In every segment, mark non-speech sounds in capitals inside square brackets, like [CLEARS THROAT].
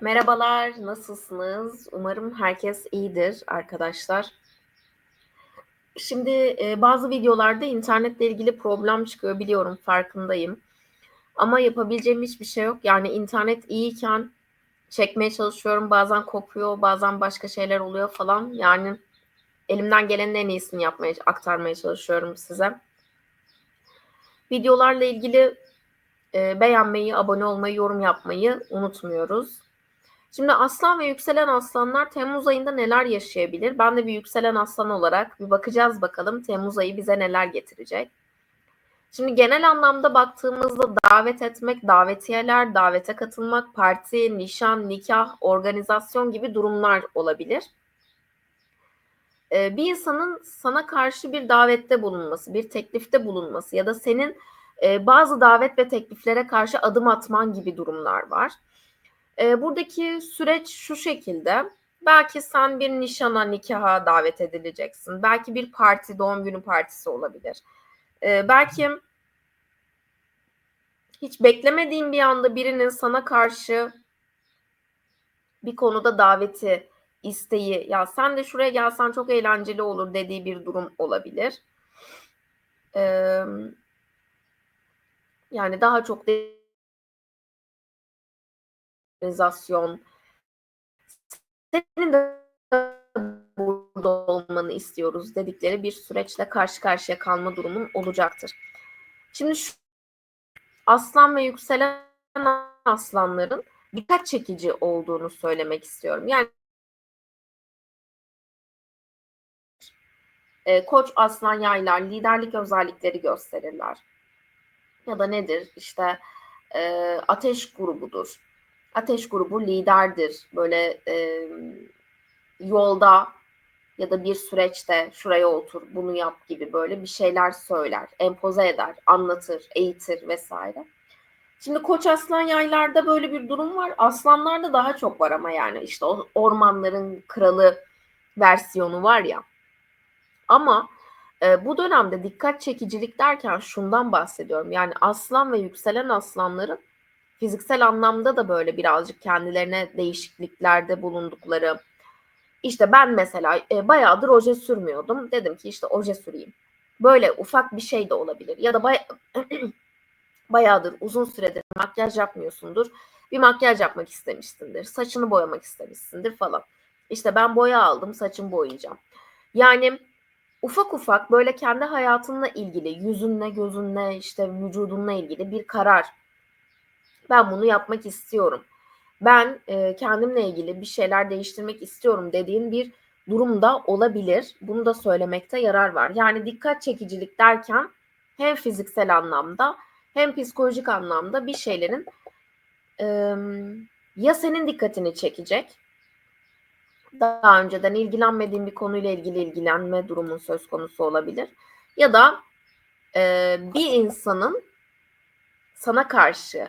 Merhabalar, nasılsınız? Umarım herkes iyidir arkadaşlar. Şimdi e, bazı videolarda internetle ilgili problem çıkıyor biliyorum, farkındayım. Ama yapabileceğim hiçbir şey yok. Yani internet iyiyken çekmeye çalışıyorum. Bazen kopuyor, bazen başka şeyler oluyor falan. Yani elimden gelenin en iyisini yapmaya, aktarmaya çalışıyorum size. Videolarla ilgili e, beğenmeyi, abone olmayı, yorum yapmayı unutmuyoruz. Şimdi aslan ve yükselen aslanlar Temmuz ayında neler yaşayabilir? Ben de bir yükselen aslan olarak bir bakacağız bakalım Temmuz ayı bize neler getirecek. Şimdi genel anlamda baktığımızda davet etmek, davetiyeler, davete katılmak, parti, nişan, nikah, organizasyon gibi durumlar olabilir. Ee, bir insanın sana karşı bir davette bulunması, bir teklifte bulunması ya da senin e, bazı davet ve tekliflere karşı adım atman gibi durumlar var. E, buradaki süreç şu şekilde. Belki sen bir nişana, nikaha davet edileceksin. Belki bir parti, doğum günü partisi olabilir. E, belki hiç beklemediğin bir anda birinin sana karşı bir konuda daveti, isteği, ya sen de şuraya gelsen çok eğlenceli olur dediği bir durum olabilir. Ee, yani daha çok de organizasyon senin de burada olmanı istiyoruz dedikleri bir süreçle karşı karşıya kalma durumun olacaktır. Şimdi şu aslan ve yükselen aslanların dikkat çekici olduğunu söylemek istiyorum. Yani e, koç aslan yaylar liderlik özellikleri gösterirler. Ya da nedir? İşte e, ateş grubudur ateş grubu liderdir. Böyle e, yolda ya da bir süreçte şuraya otur, bunu yap gibi böyle bir şeyler söyler, empoze eder, anlatır, eğitir vesaire. Şimdi Koç Aslan yaylarda böyle bir durum var. Aslanlarda daha çok var ama yani işte o ormanların kralı versiyonu var ya. Ama e, bu dönemde dikkat çekicilik derken şundan bahsediyorum. Yani aslan ve yükselen aslanların fiziksel anlamda da böyle birazcık kendilerine değişikliklerde bulundukları. İşte ben mesela e, bayağıdır oje sürmüyordum. Dedim ki işte oje süreyim. Böyle ufak bir şey de olabilir. Ya da bay [CLEARS THROAT] bayağıdır uzun süredir makyaj yapmıyorsundur. Bir makyaj yapmak istemişsindir. Saçını boyamak istemişsindir falan. İşte ben boya aldım, saçımı boyayacağım. Yani ufak ufak böyle kendi hayatınla ilgili, yüzünle, gözünle, işte vücudunla ilgili bir karar ben bunu yapmak istiyorum. Ben e, kendimle ilgili bir şeyler değiştirmek istiyorum dediğin bir durumda olabilir. Bunu da söylemekte yarar var. Yani dikkat çekicilik derken hem fiziksel anlamda hem psikolojik anlamda bir şeylerin e, ya senin dikkatini çekecek daha önceden ilgilenmediğin bir konuyla ilgili ilgilenme durumun söz konusu olabilir ya da e, bir insanın sana karşı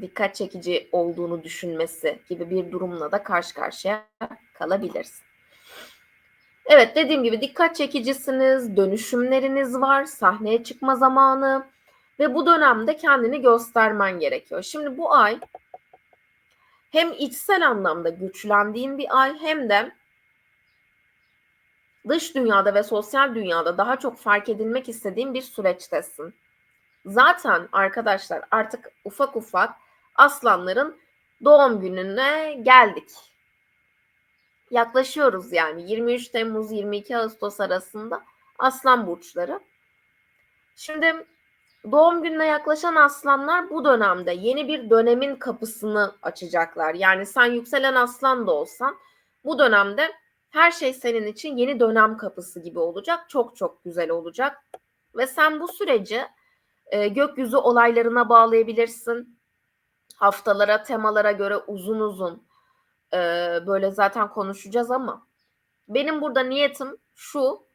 dikkat çekici olduğunu düşünmesi gibi bir durumla da karşı karşıya kalabilirsin. Evet dediğim gibi dikkat çekicisiniz, dönüşümleriniz var, sahneye çıkma zamanı ve bu dönemde kendini göstermen gerekiyor. Şimdi bu ay hem içsel anlamda güçlendiğin bir ay hem de dış dünyada ve sosyal dünyada daha çok fark edilmek istediğin bir süreçtesin. Zaten arkadaşlar artık ufak ufak aslanların doğum gününe geldik. Yaklaşıyoruz yani 23 Temmuz 22 Ağustos arasında aslan burçları. Şimdi doğum gününe yaklaşan aslanlar bu dönemde yeni bir dönemin kapısını açacaklar. Yani sen yükselen aslan da olsan bu dönemde her şey senin için yeni dönem kapısı gibi olacak. Çok çok güzel olacak. Ve sen bu süreci e, gökyüzü olaylarına bağlayabilirsin. Haftalara, temalara göre uzun uzun e, böyle zaten konuşacağız ama benim burada niyetim şu.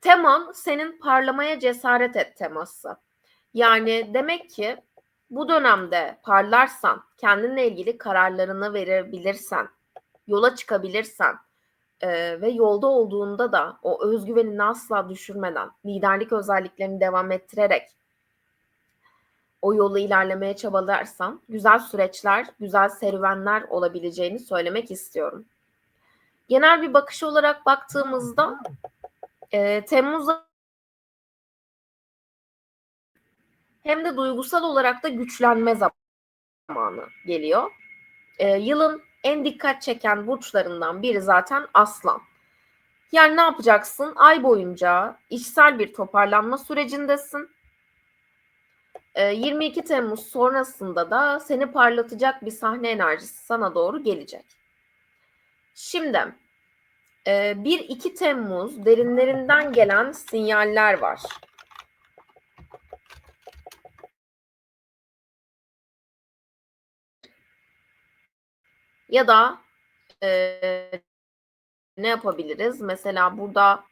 Teman senin parlamaya cesaret et teması. Yani demek ki bu dönemde parlarsan, kendinle ilgili kararlarını verebilirsen, yola çıkabilirsen e, ve yolda olduğunda da o özgüvenini asla düşürmeden, liderlik özelliklerini devam ettirerek o yolu ilerlemeye çabalarsan güzel süreçler, güzel serüvenler olabileceğini söylemek istiyorum. Genel bir bakış olarak baktığımızda e, Temmuz hem de duygusal olarak da güçlenme zamanı geliyor. E, yılın en dikkat çeken burçlarından biri zaten Aslan. Yani ne yapacaksın? Ay boyunca içsel bir toparlanma sürecindesin. 22 e, Temmuz sonrasında da seni parlatacak bir sahne enerjisi sana doğru gelecek. Şimdi 1-2 e, Temmuz derinlerinden gelen sinyaller var. Ya da e, ne yapabiliriz? Mesela burada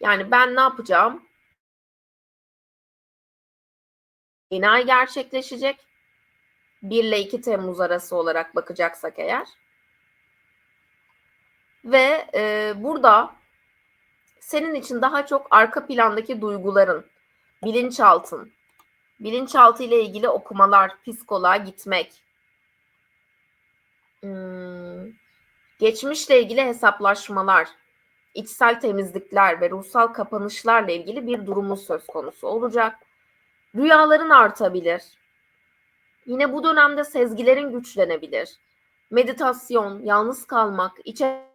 yani ben ne yapacağım? Yeni gerçekleşecek. 1 ile 2 Temmuz arası olarak bakacaksak eğer. Ve e, burada senin için daha çok arka plandaki duyguların, bilinçaltın, bilinçaltı ile ilgili okumalar, psikoloğa gitmek, hmm, geçmişle ilgili hesaplaşmalar, içsel temizlikler ve ruhsal kapanışlarla ilgili bir durumu söz konusu olacak. Rüyaların artabilir. Yine bu dönemde sezgilerin güçlenebilir. Meditasyon, yalnız kalmak, içe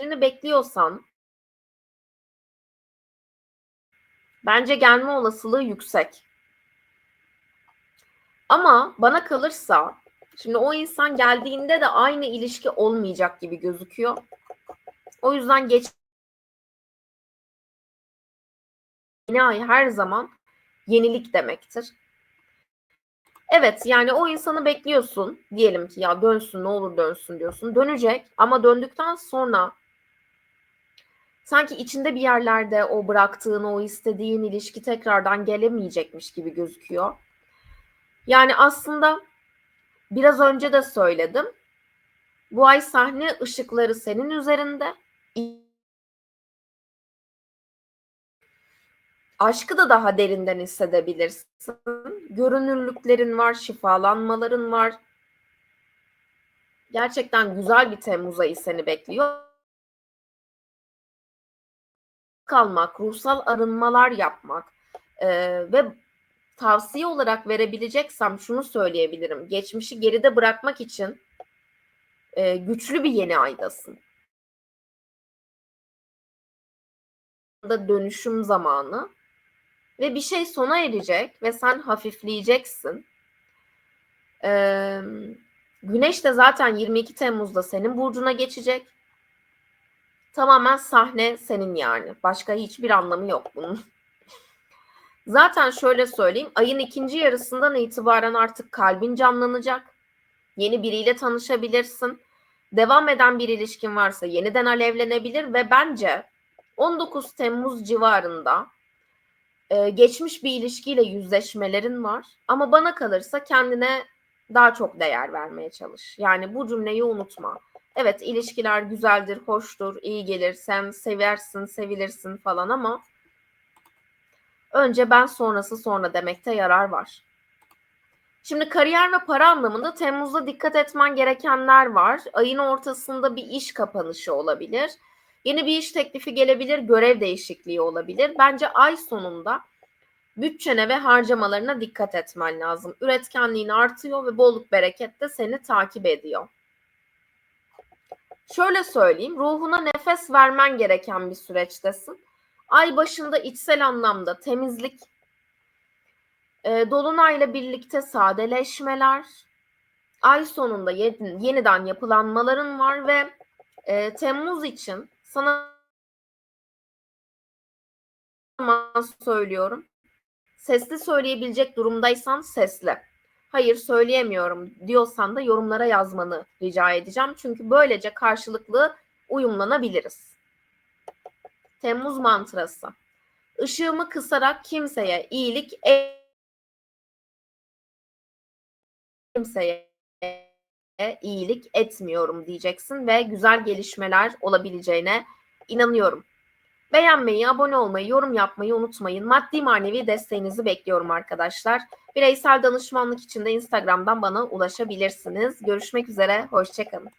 bekliyorsan bence gelme olasılığı yüksek. Ama bana kalırsa şimdi o insan geldiğinde de aynı ilişki olmayacak gibi gözüküyor. O yüzden geç yeni ay her zaman yenilik demektir. Evet yani o insanı bekliyorsun. Diyelim ki ya dönsün ne olur dönsün diyorsun. Dönecek ama döndükten sonra sanki içinde bir yerlerde o bıraktığın, o istediğin ilişki tekrardan gelemeyecekmiş gibi gözüküyor. Yani aslında biraz önce de söyledim. Bu ay sahne ışıkları senin üzerinde. Aşkı da daha derinden hissedebilirsin. Görünürlüklerin var, şifalanmaların var. Gerçekten güzel bir Temmuz ayı seni bekliyor. Kalmak, ruhsal arınmalar yapmak e, ve tavsiye olarak verebileceksem şunu söyleyebilirim. Geçmişi geride bırakmak için e, güçlü bir yeni aydasın. da dönüşüm zamanı ve bir şey sona erecek ve sen hafifleyeceksin. Ee, güneş de zaten 22 Temmuz'da senin burcuna geçecek. Tamamen sahne senin yani. Başka hiçbir anlamı yok bunun. Zaten şöyle söyleyeyim. Ayın ikinci yarısından itibaren artık kalbin canlanacak. Yeni biriyle tanışabilirsin. Devam eden bir ilişkin varsa yeniden alevlenebilir ve bence 19 Temmuz civarında e, geçmiş bir ilişkiyle yüzleşmelerin var. Ama bana kalırsa kendine daha çok değer vermeye çalış. Yani bu cümleyi unutma. Evet ilişkiler güzeldir, hoştur, iyi gelir, sen seversin, sevilirsin falan ama önce ben sonrası sonra demekte yarar var. Şimdi kariyer ve para anlamında Temmuz'da dikkat etmen gerekenler var. Ayın ortasında bir iş kapanışı olabilir Yeni bir iş teklifi gelebilir, görev değişikliği olabilir. Bence ay sonunda bütçene ve harcamalarına dikkat etmen lazım. Üretkenliğin artıyor ve bolluk bereket de seni takip ediyor. Şöyle söyleyeyim, ruhuna nefes vermen gereken bir süreçtesin. Ay başında içsel anlamda temizlik, e, dolunayla birlikte sadeleşmeler, ay sonunda yeniden yapılanmaların var ve e, Temmuz için sana söylüyorum. Sesli söyleyebilecek durumdaysan sesli. Hayır söyleyemiyorum diyorsan da yorumlara yazmanı rica edeceğim. Çünkü böylece karşılıklı uyumlanabiliriz. Temmuz mantrası. Işığımı kısarak kimseye iyilik kimseye iyilik etmiyorum diyeceksin ve güzel gelişmeler olabileceğine inanıyorum. Beğenmeyi, abone olmayı, yorum yapmayı unutmayın. Maddi manevi desteğinizi bekliyorum arkadaşlar. Bireysel danışmanlık için de Instagram'dan bana ulaşabilirsiniz. Görüşmek üzere, hoşçakalın.